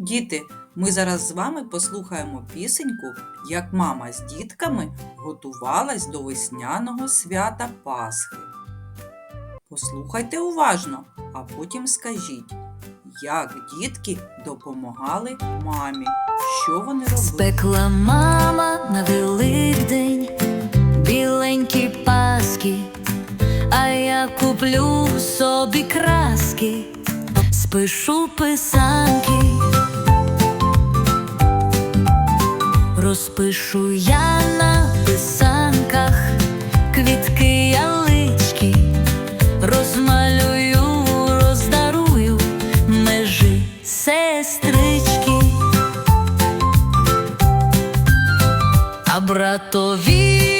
Діти, ми зараз з вами послухаємо пісеньку, як мама з дітками готувалась до весняного свята Пасхи. Послухайте уважно, а потім скажіть, як дітки допомагали мамі, що вони робили. Спекла мама на Великдень біленькі паски, а я куплю собі краски, спишу писанки, розпишу я на писанках квітки ялички, розмалюю, роздарую межі сестрички, а братові.